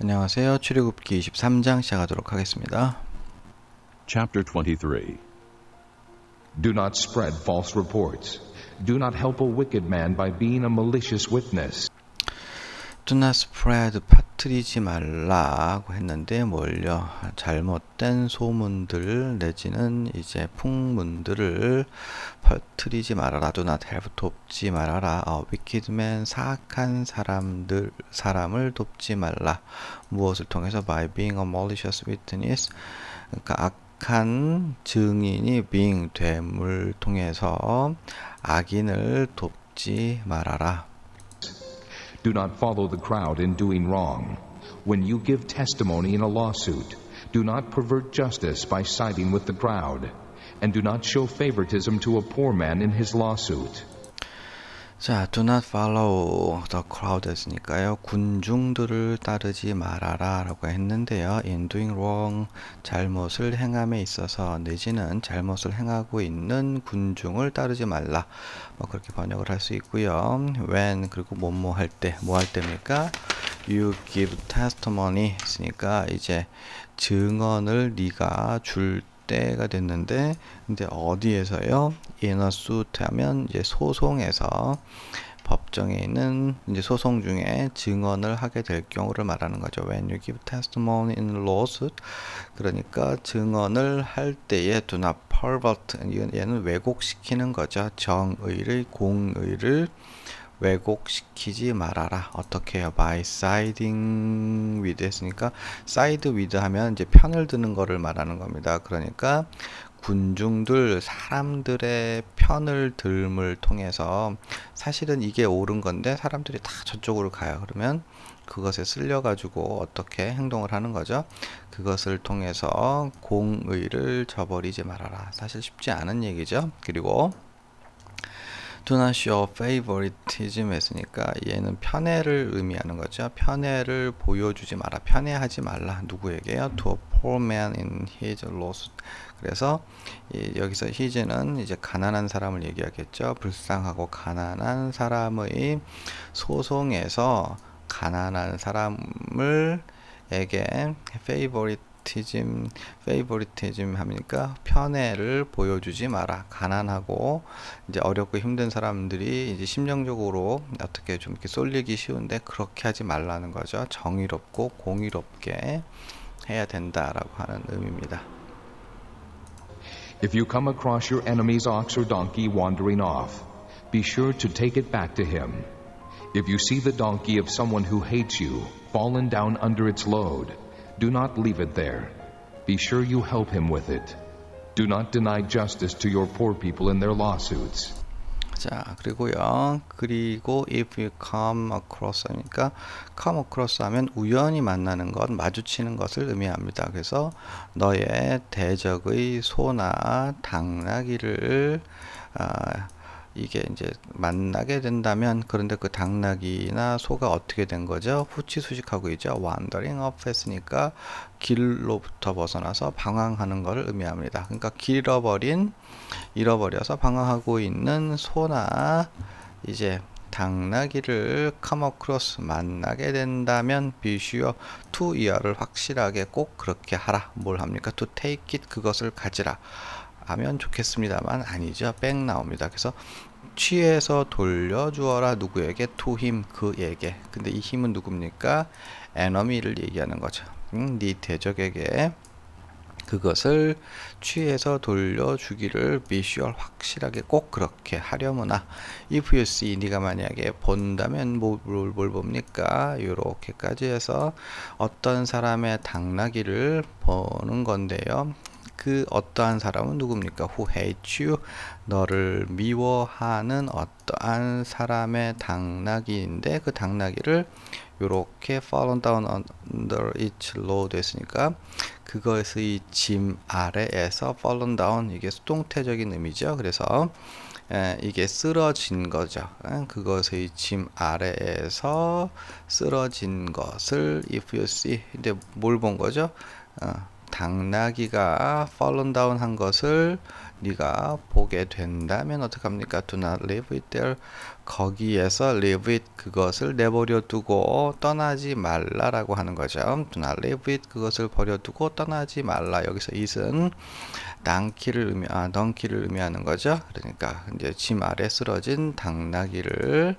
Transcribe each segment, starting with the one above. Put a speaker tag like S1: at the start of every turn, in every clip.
S1: 안녕하세요. 출애굽기 23장 시작하도록 하겠습니다.
S2: Chapter 23
S3: Do not spread false reports. Do not help a wicked man by being a malicious witness.
S1: Not spread 퍼뜨리지 말라고 했는데 뭘요? 잘못된 소문들 내지는 이제 풍문들을 퍼뜨리지 말아라. Not help 돕지 말아라. 어, man 사악한 사람들 사람을 돕지 말라. 무엇을 통해서 by being a malicious witness 그러니까 악한 증인이 being 됨을 통해서 악인을 돕지 말아라.
S3: Do not follow the crowd in doing wrong. When you give testimony in a lawsuit, do not pervert justice by siding with the crowd. And do not show favoritism to a poor man in his lawsuit.
S1: 자, do not follow the crowd 했으니까요. 군중들을 따르지 말아라 라고 했는데요. in doing wrong, 잘못을 행함에 있어서 내지는 잘못을 행하고 있는 군중을 따르지 말라. 뭐 그렇게 번역을 할 수 있고요. when 그리고 뭐뭐 할 때, 뭐 할 때입니까? you give testimony 했으니까 이제 증언을 네가 줄 때가 됐는데 근데 어디에서요? Suit 하면 이제 소송에서 법정에 있는 이제 소송 중에 증언을 하게 될 경우를 말하는 거죠. When you give testimony in lawsuit, 그러니까 증언을 할 때에 do not pervert, 얘는 왜곡시키는 거죠. 정의를 공의를 왜곡시키지 말아라. 어떻게 해요? by siding with 했으니까 side with 하면 이제 편을 드는 거를 말하는 겁니다. 그러니까 군중들 사람들의 편을 들음을 통해서 사실은 이게 옳은 건데 사람들이 다 저쪽으로 가요. 그러면 그것에 쓸려 가지고 어떻게 행동을 하는 거죠? 그것을 통해서 공의를 저버리지 말아라. 사실 쉽지 않은 얘기죠. 그리고 do not show favoritism 했으니까 얘는 편애를 의미하는 거죠. 편애를 보여주지 마라. 편애하지 말라. 누구에게요? to a poor man in his lawsuit. 그래서 이, 여기서 his는 이제 가난한 사람을 얘기하겠죠. 불쌍하고 가난한 사람의 소송에서 가난한 사람을 에게 favorite favoritism, favoritism 하니까 편애를 보여주지 마라. 가난하고 이제 어렵고 힘든 사람들이 이제 심정적으로 어떻게 좀 이렇게 쏠리기 쉬운데 그렇게 하지 말라는 거죠. 정의롭고 공의롭게 해야 된다라고 하는 의미입니다.
S3: If you come across your enemy's ox or donkey wandering off, be sure to take it back to him. If you see the donkey of someone who hates you fallen down under its load, do not leave it there. Be sure you help him with it. Do not deny justice to your poor people in their lawsuits.
S1: 자, 그리고요. 그리고 if you come across 하니까 come across 하면 우연히 만나는 것, 마주치는 것을 의미합니다. 그래서 너의 대적의 소나 당나귀를 아, 이게 이제 만나게 된다면 그런데 그 당나귀나 소가 어떻게 된 거죠? 후치 수식하고 있죠. wandering off 했으니까 길로부터 벗어나서 방황하는 것을 의미합니다. 그러니까 길 잃어버린 잃어버려서 방황하고 있는 소나 이제 당나귀를 come across 만나게 된다면 be sure to 이하를 확실하게 꼭 그렇게 하라. 뭘 합니까? to take it 그것을 가지라. 하면 좋겠습니다만 아니죠. 뺑 나옵니다. 그래서 취해서 돌려주어라 누구에게 him 그에게. 근데 이 힘은 누굽니까? enemy를 얘기하는 거죠. 음, 네 대적에게 그것을 취해서 돌려주기를 sure 확실하게 꼭 그렇게 하려무나 if you see 네가 만약에 본다면 뭘, 뭘 봅니까 이렇게까지 해서 어떤 사람의 당나귀를 보는 건데요 그 어떠한 사람은 누굽니까? Who hates you? 너를 미워하는 어떠한 사람의 당나귀인데 그 당나귀를 이렇게 fallen down under its load 했으니까 그것의 짐 아래에서 fallen down 이게 수동태적인 의미죠. 그래서 에, 이게 쓰러진 거죠. 에, 그것의 짐 아래에서 쓰러진 것을 if you see 근데 뭘 본 거죠? 어, 당나귀가 fallen down 한 것을 네가 보게 된다면 어떡합니까? Do not live it there. 거기에서 live it 그것을 내버려 두고 떠나지 말라라고 하는 거죠. Do not live it 그것을 버려 두고 떠나지 말라. 여기서 it은 낭키를 의미 아 덩키를 의미하는 거죠. 그러니까 이제 짐 아래 쓰러진 당나귀를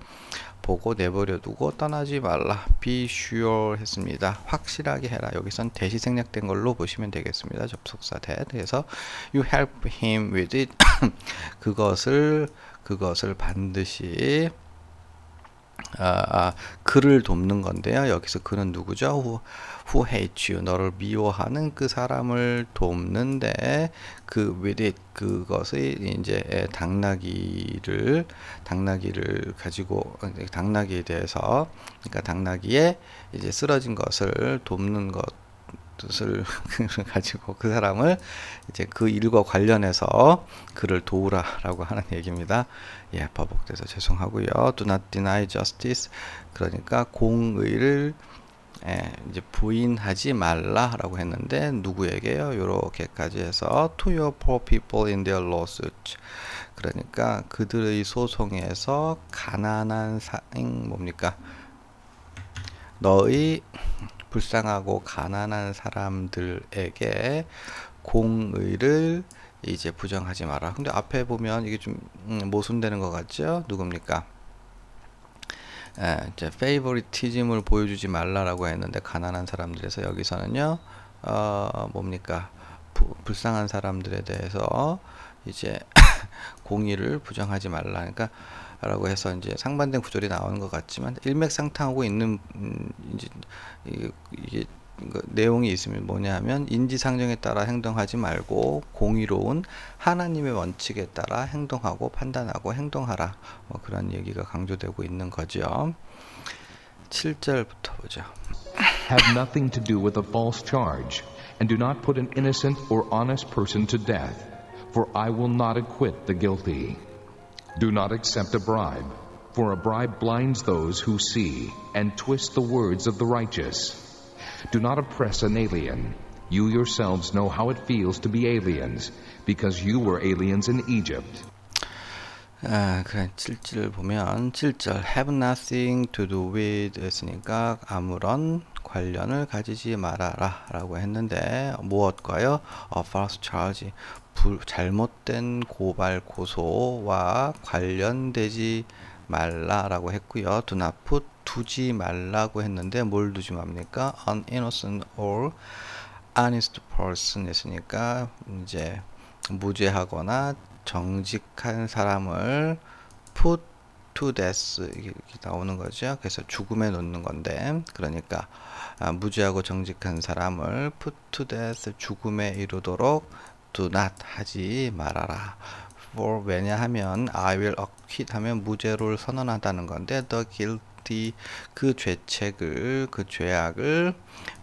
S1: 보고 내버려 두고 떠나지 말라. Be sure 했습니다. 확실하게 해라. 여기선 대시 생략된 걸로 보시면 되겠습니다. 접속사 that. 그래서 you help him with it. 그것을 그것을 반드시 아, 아, 그를 돕는 건데요. 여기서 그는 누구죠? Who, who? 너를 미워하는 그 사람을 돕는데 그 with it 그것이 이제 당나귀를 당나귀를 가지고 당나귀에 대해서 그러니까 당나귀에 이제 쓰러진 것을 돕는 것 뜻을 가지고 그 사람을 이제 그 일과 관련해서 그를 도우라라고 하는 얘기입니다. 예, 버벅돼서 죄송하고요. Do not deny justice. 그러니까 공의를 예, 이제 부인하지 말라라고 했는데 누구에게요? 요렇게까지 해서 to your poor people in their lawsuit. 그러니까 그들의 소송에서 가난한 사인 뭡니까? 너의 불쌍하고 가난한 사람들에게 공의를 이제 부정하지 마라. 근데 앞에 보면 이게 좀 음, 모순되는 것 같죠? 누굽니까? 에, 이제 페이보리티즘을 보여주지 말라라고 했는데 가난한 사람들에서 여기서는요, 어, 뭡니까? 부, 불쌍한 사람들에 대해서 이제 공의를 부정하지 말라. 그러니까 라고 해서 이제 상반된 구절이 나오는 것 같지만 일맥상통하고 있는 음, 이제 이게 그 내용이 있으면 뭐냐면 인지상정에 따라 행동하지 말고 공의로운 하나님의 원칙에 따라 행동하고 판단하고 행동하라 뭐 그런 얘기가 강조되고 있는 거죠. 7절부터 보죠.
S3: Have nothing to do with a false charge, and do not put an innocent or honest person to death, for I will not acquit the guilty. Do not accept a bribe, for a bribe blinds those who see and twist the words of the righteous. Do not oppress an alien. You yourselves know how it feels to be aliens, because you were aliens in Egypt.
S1: 아, 그래 7절 보면 7절 have nothing to do with 했으니까 아무런 관련을 가지지 말아라 라고 했는데 무엇과요? A false charge 불, 잘못된 고발 고소와 관련되지 말라라고 했고요. do not put 두지 말라고 했는데 뭘 두지 맙니까? an innocent or honest person 했으니까 이제 무죄하거나 정직한 사람을 put to death 이렇게 나오는 거죠. 그래서 죽음에 놓는 건데 그러니까 아, 무죄하고 정직한 사람을 put to death 죽음에 이르도록 do not 하지 말아라. for 왜냐하면 I will acquit 하면 무죄를 선언한다는 건데 the guilty 그 죄책을 그 죄악을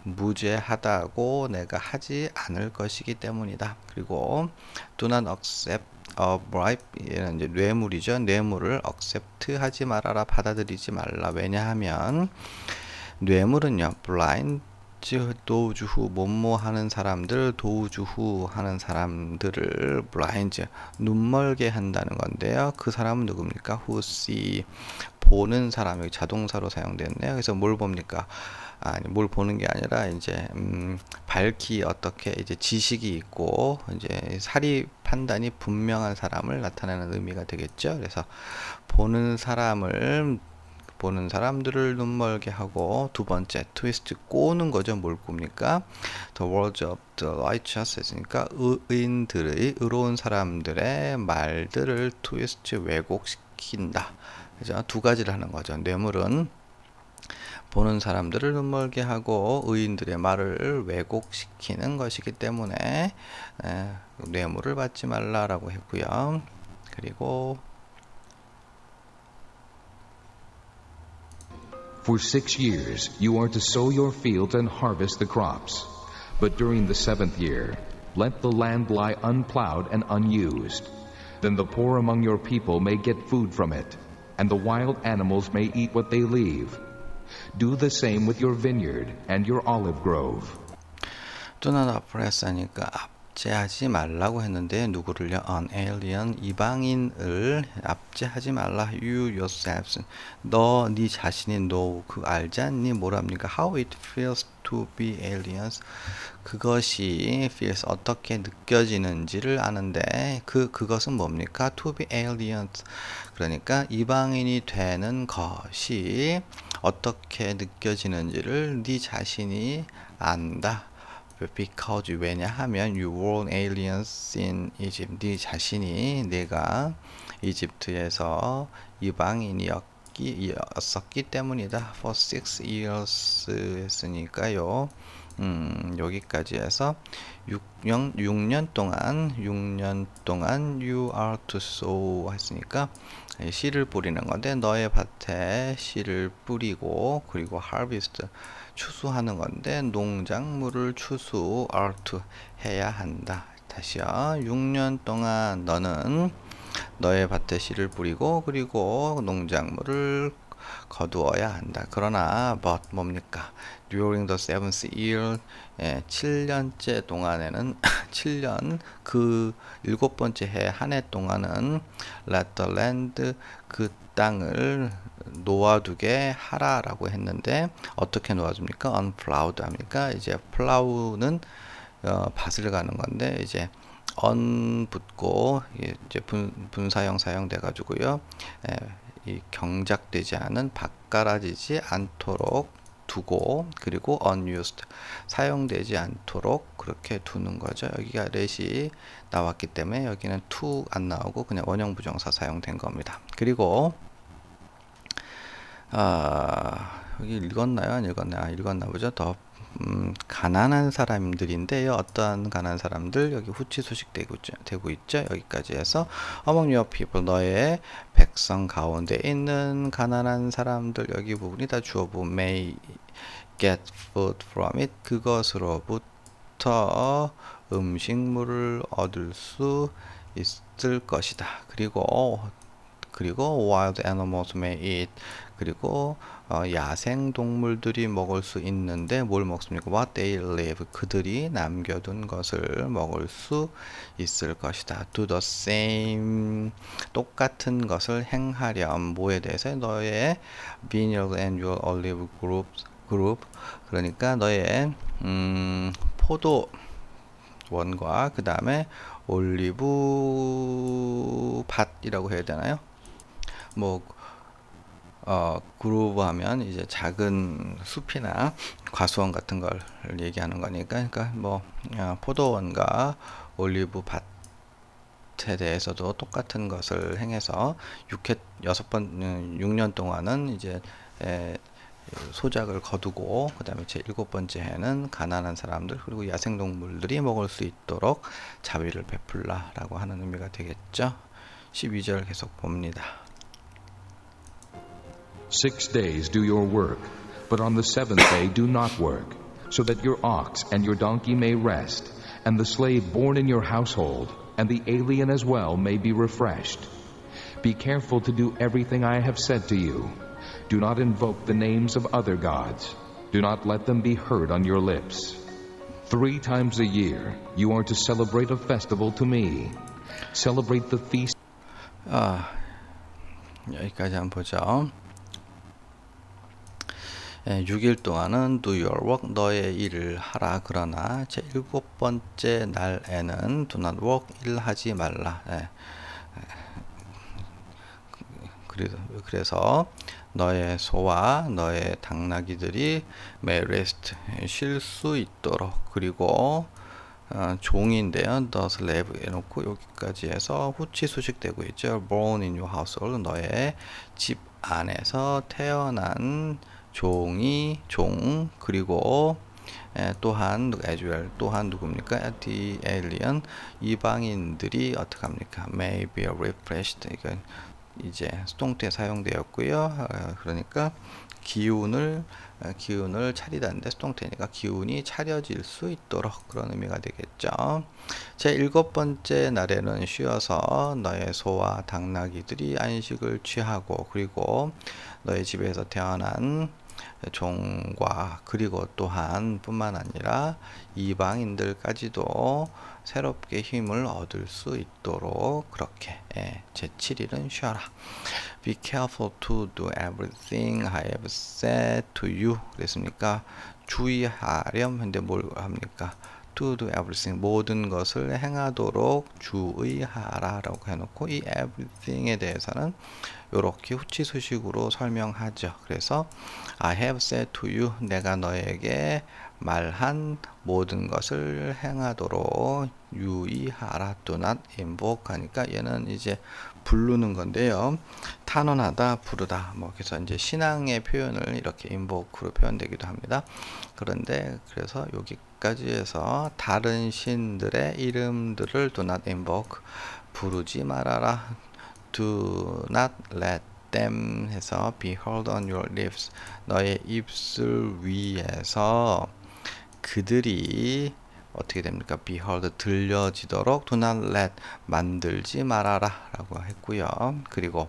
S1: 무죄하다고 내가 하지 않을 것이기 때문이다. 그리고 do not accept a bribe 얘는 이제 뇌물이죠. 뇌물을 accept 하지 말아라 받아들이지 말라. 왜냐하면 뇌물은요 blind 도우주후 뭐뭐 하는 사람들 도우주후 하는 사람들을 블라인드 눈멀게 한다는 건데요. 그 사람은 누굽니까? Who see 보는 사람 여기 자동사로 사용됐네요. 그래서 뭘 봅니까? 아니 뭘 보는 게 아니라 이제 음, 밝히 어떻게 이제 지식이 있고 이제 사리 판단이 분명한 사람을 나타내는 의미가 되겠죠. 그래서 보는 사람을 보는 사람들을 눈멀게 하고 두 번째 트위스트 꼬는 거죠. 뭘 꼽니까? The words of the righteous 했으니까 의인들의 의로운 사람들의 말들을 트위스트 왜곡시킨다. 그죠? 두 가지를 하는 거죠. 뇌물은 보는 사람들을 눈멀게 하고 의인들의 말을 왜곡시키는 것이기 때문에 에, 뇌물을 받지 말라라고 했고요. 그리고
S3: For six years you are to sow your fields and harvest the crops. But during the seventh year, let the land lie unplowed and unused. Then the poor among your people may get food from it, and the wild animals may eat what they leave. Do the same with your vineyard and your olive grove.
S1: Do not oppress any God. 압제하지 말라고 했는데 누구를요? An alien 이방인을 압제하지 말라. You yourselves 너네 자신이 너그 알지 않니? 뭐랍니까? How it feels to be aliens 그것이 feels 어떻게 느껴지는지를 아는데 그 그것은 뭡니까? To be aliens 그러니까 이방인이 되는 것이 어떻게 느껴지는지를 네 자신이 안다. Because 왜냐하면 you were aliens in Egypt 네 자신이 내가 이집트에서 이방인이었기 때문이다. for six years 했으니까요. 음, 여기까지 해서 6년, 6년 동안 6년 동안 you are to sow 했으니까 씨를 뿌리는 건데 너의 밭에 씨를 뿌리고 그리고 harvest 추수하는 건데 농작물을 추수 to 해야 한다. 다시요. 6년 동안 너는 너의 밭에 씨를 뿌리고 그리고 농작물을 거두어야 한다. 그러나 but 뭡니까? During the seventh year 예, 7년째 동안에는 7년 그 일곱 번째 해 한 해 동안은 let the land 그 땅을 놓아두게 하라라고 했는데 어떻게 놓아줍니까? unplowed 합니까? 이제 plow는 어, 밭을 가는 건데 이제 on 붙고 이제 분, 분사형 사용돼 가지고요. 예, 이 경작되지 않은 바가라지지 않도록 두고 그리고 unused 사용되지 않도록 그렇게 두는 거죠. 여기가 let이 나왔기 때문에 여기는 to 안 나오고 그냥 원형 부정사 사용된 겁니다. 그리고 아, 여기 읽었나요? 안 읽었나요? 아, 읽었나 보죠. 더 음, 가난한 사람들인데요. 어떠한 가난한 사람들 여기 후치 소식 되고, 되고 있죠. 여기까지 해서 among your people 너의 백성 가운데 있는 가난한 사람들 여기 부분이 다 주어부 may get food from it 그것으로부터 음식물을 얻을 수 있을 것이다. 그리고 그리고 wild animals may eat 그리고 어, 야생 동물들이 먹을 수 있는데 뭘 먹습니까? What they live 그들이 남겨둔 것을 먹을 수 있을 것이다. Do the same 똑같은 것을 행하렴. 뭐에 대해서 너의 vineyard and your olive group group 그러니까 너의 음, 포도 원과 그 다음에 올리브 밭이라고 해야 되나요? 뭐 어, 그루브 하면 이제 작은 숲이나 과수원 같은 걸 얘기하는 거니까. 그러니까 뭐 어, 포도원과 올리브 밭에 대해서도 똑같은 것을 행해서 6회 여섯 번 6년 동안은 이제 에, 소작을 거두고 그 다음에 제 일곱 번째 해는 가난한 사람들 그리고 야생 동물들이 먹을 수 있도록 자비를 베풀라 라고 하는 의미가 되겠죠. 12절 계속 봅니다
S3: Six days do your work, but on the seventh day do not work, so that your ox and your donkey may rest, and the slave born in your household, and the alien as well may be refreshed. Be careful to do everything I have said to you. Do not invoke the names of other gods. Do not let them be heard on your lips. Three times a year you are to celebrate a festival to me. Celebrate the feast.
S1: 아, 여기까지 한번 보죠. 예, 6일 동안은 do your work 너의 일을 하라 그러나 제 일곱 번째 날에는 do not work 일하지 말라 예. 그래서 너의 소와 너의 당나귀들이 may rest 쉴 수 있도록 그리고 어, 종인데요. the slave 해놓고 여기까지 해서 후치 수식되고 있죠. born in your household 너의 집 안에서 태어난 종이 종 그리고 에, 또한 as 또한 누굽니까? the alien 이방인들이 어떻게 합니까? may be refreshed 이건 이제 수동태 사용되었고요. 어, 그러니까 기운을 어, 기운을 차리다는데 수동태니까 기운이 차려질 수 있도록 그런 의미가 되겠죠. 제 일곱 번째 날에는 쉬어서 너의 소와 당나귀들이 안식을 취하고 그리고 너의 집에서 태어난 종과 그리고 또한 뿐만 아니라 이방인들까지도 새롭게 힘을 얻을 수 있도록 그렇게 예, 제7일은 쉬어라. Be careful to do everything I have said to you. 그랬습니까? 주의하렴. 근데 뭘 합니까? To do everything. 모든 것을 행하도록 주의하라라고 해놓고 이 everything에 대해서는 이렇게 후치 수식으로 설명하죠. 그래서 I have said to you. 내가 너에게 말한 모든 것을 행하도록 유의하라. Do not invoke 하니까 얘는 이제 부르는 건데요. 탄원하다, 부르다. 뭐 그래서 이제 신앙의 표현을 이렇게 invoke로 표현되기도 합니다. 그런데 그래서 여기까지 해서 다른 신들의 이름들을 do not invoke 부르지 말아라. Do not let them 해서 be heard on your lips 너의 입술 위에서 그들이 어떻게 됩니까? be heard 들려지도록 do not let 만들지 말아라 라고 했고요. 그리고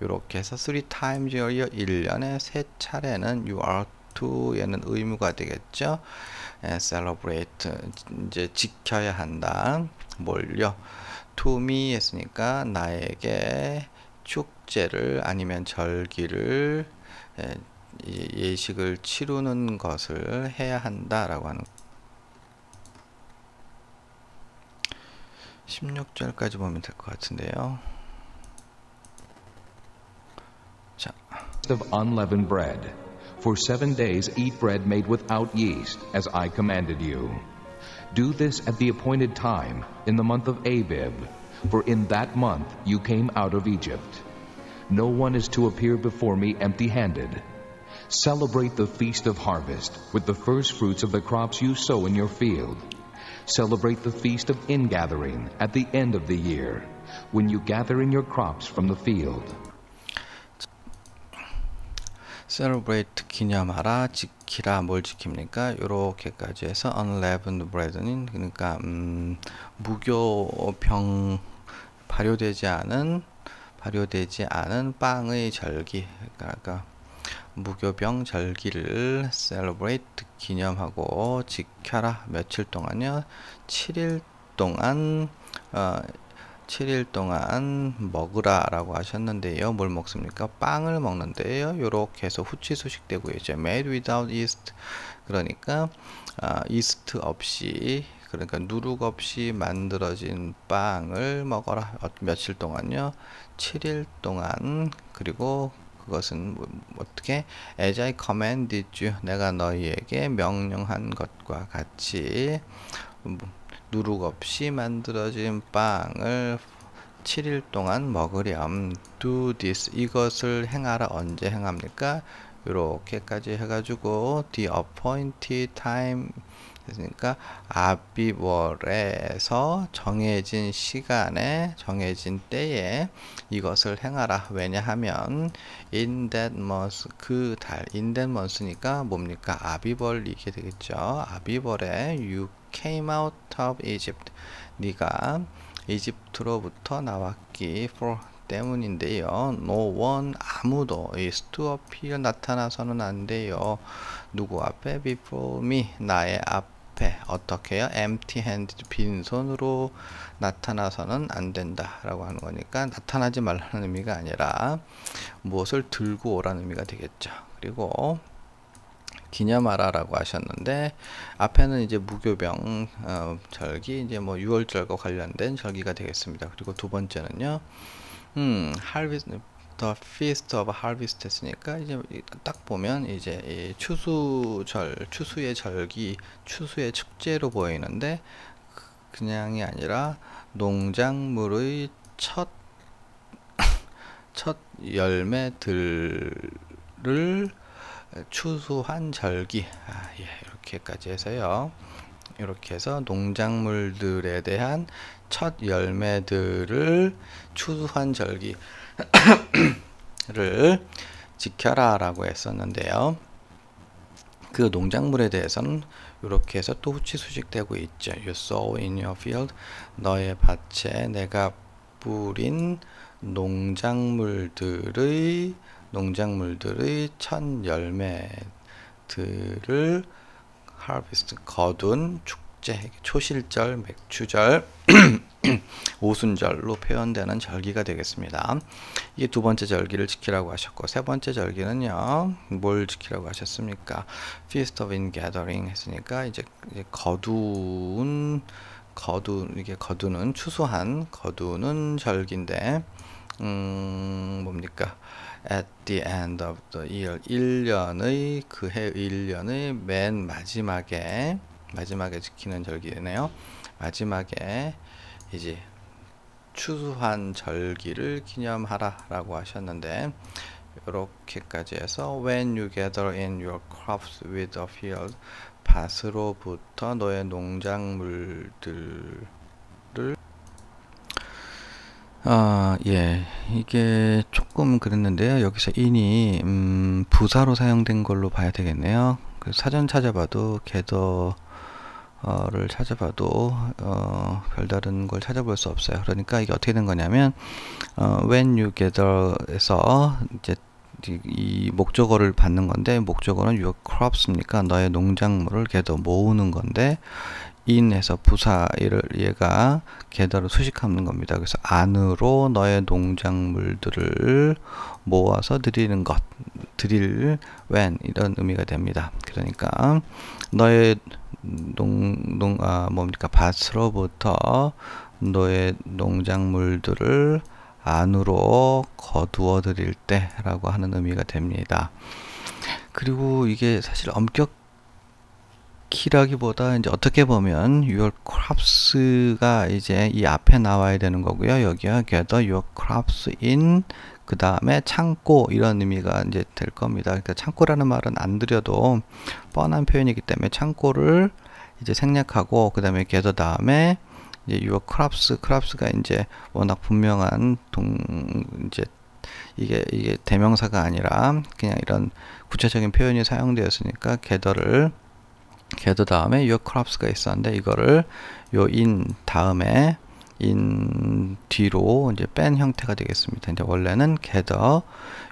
S1: 이렇게 해서 three times a year 1년에 세 차례는 you are to 얘는 의무가 되겠죠. 에, celebrate 이제 지켜야 한다. 뭘요? To me 했으니까 나에게 축제를 아니면 절기를 에, 예식을 치르는 것을 해야 한다라고 하는 16절까지 보면 될 것 같은데요. 자,
S3: of unleavened bread. For seven days eat bread made without yeast, as I commanded you. Do this at the appointed time, in the month of Abib, for in that month you came out of Egypt. No one is to appear before me empty handed. Celebrate the feast of harvest with the first fruits of the crops you sow in your field. Celebrate the feast of ingathering at the end of the year, when you gather in your crops from the field.
S1: celebrate 기념하라, 지키라, 뭘 지킵니까? 요렇게까지 해서 unleavened bread는 그러니까 음, 무교병 발효되지 않은 발효되지 않은 빵의 절기 그러니까 무교병 절기를 celebrate 기념하고 지켜라 며칠 동안요 7일 동안 어, 7일 동안 먹으라 라고 하셨는데요. 뭘 먹습니까? 빵을 먹는데요. 요렇게 해서 후치 소식되고요. 이제 made without yeast 그러니까 아, 이스트 없이 그러니까 누룩 없이 만들어진 빵을 먹어라. 어, 며칠 동안요? 7일 동안 그리고 그것은 뭐, 어떻게 as I commanded you 내가 너희에게 명령한 것과 같이 누룩 없이 만들어진 빵을 7일 동안 먹으렴. do this 이것을 행하라 언제 행합니까? 이렇게까지 해가지고 the appointed time 그러니까 아비월에서 정해진 시간에 정해진 때에 이것을 행하라. 왜냐하면 in that month 그 달 in that month니까 뭡니까? 아비월이게 되겠죠. 아비월에 you came out of Egypt. 네가 이집트로부터 나왔기 for 때문인데요. No one 아무도 to appear 나타나서는 안 돼요. 누구 앞에 before me 나의 앞에 어떻게요? empty handed 빈손으로 나타나서는 안 된다라고 하는 거니까 나타나지 말라는 의미가 아니라 무엇을 들고 오라는 의미가 되겠죠. 그리고 기념하라라고 하셨는데 앞에는 이제 무교병 어, 절기 이제 뭐 6월절과 관련된 절기가 되겠습니다. 그리고 두 번째는요. 음, harvest the feast of harvest 했으니까 이제 딱 보면 이제 이 추수절, 추수의 절기, 추수의 축제로 보이는데 그냥이 아니라 농작물의 첫 첫 열매들을 추수한 절기 아, 예, 이렇게까지 해서요. 이렇게 해서 농작물들에 대한 첫 열매들을 추수한 절기를 지켜라 라고 했었는데요. 그 농작물에 대해서는 이렇게 해서 또 후치 수식되고 있죠. You sow in your field. 너의 밭에 내가 뿌린 농작물들의 농작물들의 첫 열매들을 harvest 거둔 축제 초실절 맥추절 오순절로 표현되는 절기가 되겠습니다. 이게 두 번째 절기를 지키라고 하셨고 세 번째 절기는요 뭘 지키라고 하셨습니까? Feast of Ingathering 했으니까 이제, 이제 거둔 거두 이게 거두는 추수한 거두는 절기인데 음 뭡니까? At the end of the year 1년의 그해 1년의 맨 마지막에 마지막에 지키는 절기네요. 마지막에 이제 추수한 절기를 기념하라라고 하셨는데 이렇게까지 해서 When you gather in your crops with a field 밭으로부터 너의 농작물들을 아, 예. 이게 조금 그랬는데요. 여기서 in이 음, 부사로 사용된 걸로 봐야 되겠네요. 그 사전 찾아봐도 gather 어를 찾아봐도 어, 별다른 걸 찾아볼 수 없어요. 그러니까 이게 어떻게 된 거냐면 어, when you gather에서 이제 이, 이 목적어를 받는 건데 목적어는 your crops니까 너의 농작물을 gather 모으는 건데 in에서 부사 얘를 얘가 gather로 수식하는 겁니다. 그래서 안으로 너의 농작물들을 모아서 드리는 것 드릴 when 이런 의미가 됩니다. 그러니까 너의 농, 농, 아, 뭡니까, 밭으로부터 너의 농작물들을 안으로 거두어 드릴 때라고 하는 의미가 됩니다. 그리고 이게 사실 엄격 히라기보다 이제 어떻게 보면 your crops가 이제 이 앞에 나와야 되는 거고요. 여기가 gather your crops in 그 다음에 창고 이런 의미가 이제 될 겁니다. 그러니까 창고라는 말은 안 드려도 뻔한 표현이기 때문에 창고를 이제 생략하고 그 다음에 gather 다음에 이제 your crops, crops가 이제 워낙 분명한 동 이제 이게 이게 대명사가 아니라 그냥 이런 구체적인 표현이 사용되었으니까 gather를 gather 다음에 your crops가 있었는데 이거를 요 in 다음에 in 뒤로 이제 뺀 형태가 되겠습니다. 이제 원래는 gather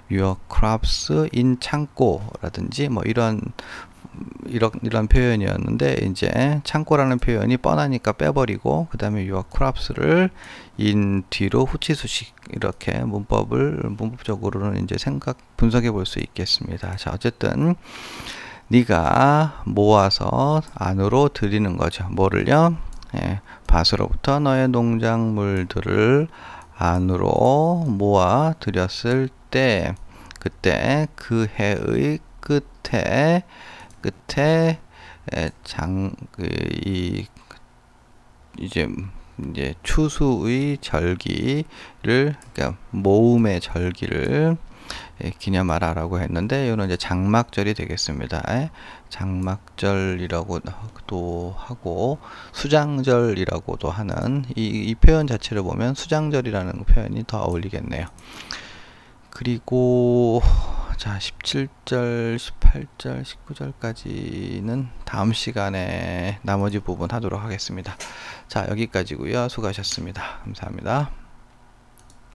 S1: your crops in 창고라든지 뭐 이런 이런 이런 표현이었는데 이제 창고라는 표현이 뻔하니까 빼버리고 그 다음에 your crops를 in 뒤로 후치수식 이렇게 문법을 문법적으로는 이제 생각 분석해 볼 수 있겠습니다. 자 어쨌든 네가 모아서 안으로 들이는 거죠. 뭐를요? 예, 밭으로부터 너의 농작물들을 안으로 모아 들였을 때 그때 그 해의 끝에 끝에 장 이 이제 이제 추수의 절기를 그러니까 모음의 절기를 기념하라라고 했는데 이거는 이제 장막절이 되겠습니다. 장막절이라고도 하고 수장절이라고도 하는 이, 이 표현 자체를 보면 수장절이라는 표현이 더 어울리겠네요. 그리고 자 17절, 18절, 19절까지는 다음 시간에 나머지 부분 하도록 하겠습니다. 자 여기까지고요. 수고하셨습니다. 감사합니다.